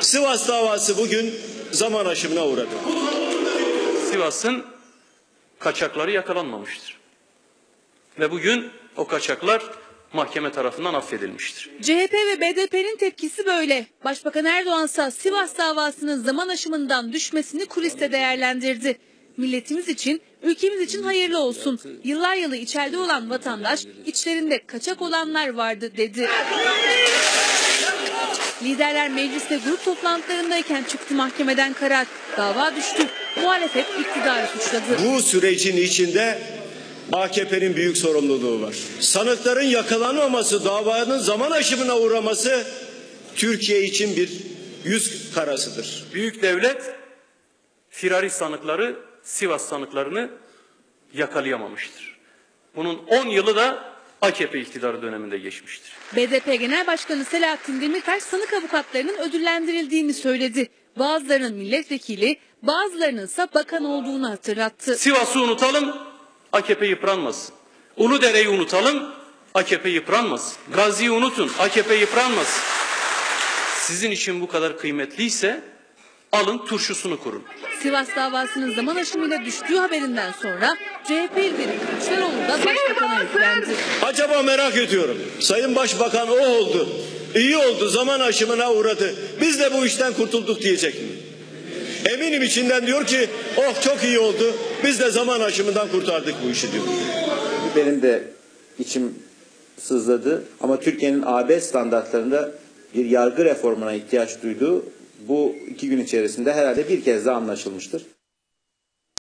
Sivas davası bugün zaman aşımına uğradı. Sivas'ın kaçakları yakalanmamıştır. Ve bugün o kaçaklar mahkeme tarafından affedilmiştir. CHP ve BDP'nin tepkisi böyle. Başbakan Erdoğan ise Sivas davasının zaman aşımından düşmesini kuliste değerlendirdi. Milletimiz için, ülkemiz için hayırlı olsun. Yıllar yılı içeride olan vatandaş, içlerinde kaçak olanlar vardı dedi. Liderler mecliste grup toplantılarındayken çıktı mahkemeden karar. Dava düştü. Muhalefet iktidarı suçladı. Bu sürecin içinde AKP'nin büyük sorumluluğu var. Sanıkların yakalanmaması, davanın zaman aşımına uğraması Türkiye için bir yüz karasıdır. Büyük devlet firari sanıkları, Sivas sanıklarını yakalayamamıştır. Bunun 10 yılı da AKP iktidarı döneminde geçmiştir. BDP Genel Başkanı Selahattin Demirtaş sanık avukatlarının ödüllendirildiğini söyledi. Bazılarının milletvekili, bazılarının ise bakan olduğunu hatırlattı. Sivas'ı unutalım, AKP yıpranmasın. Uludere'yi unutalım, AKP yıpranmasın. Gazi'yi unutun, AKP yıpranmasın. Sizin için bu kadar kıymetliyse alın turşusunu kurun. Sivas davasının zaman aşımıyla düştüğü haberinden sonra CHP lideri Kılıçdaroğlu da başbakana yüklendi. Acaba merak ediyorum. Sayın Başbakan o oldu. İyi oldu zaman aşımına uğradı. Biz de bu işten kurtulduk diyecek mi? Eminim içinden diyor ki oh çok iyi oldu. Biz de zaman aşımından kurtardık bu işi diyor. Benim de içim sızladı ama Türkiye'nin AB standartlarında bir yargı reformuna ihtiyaç duyduğu bu iki gün içerisinde herhalde bir kez daha anlaşılmıştır.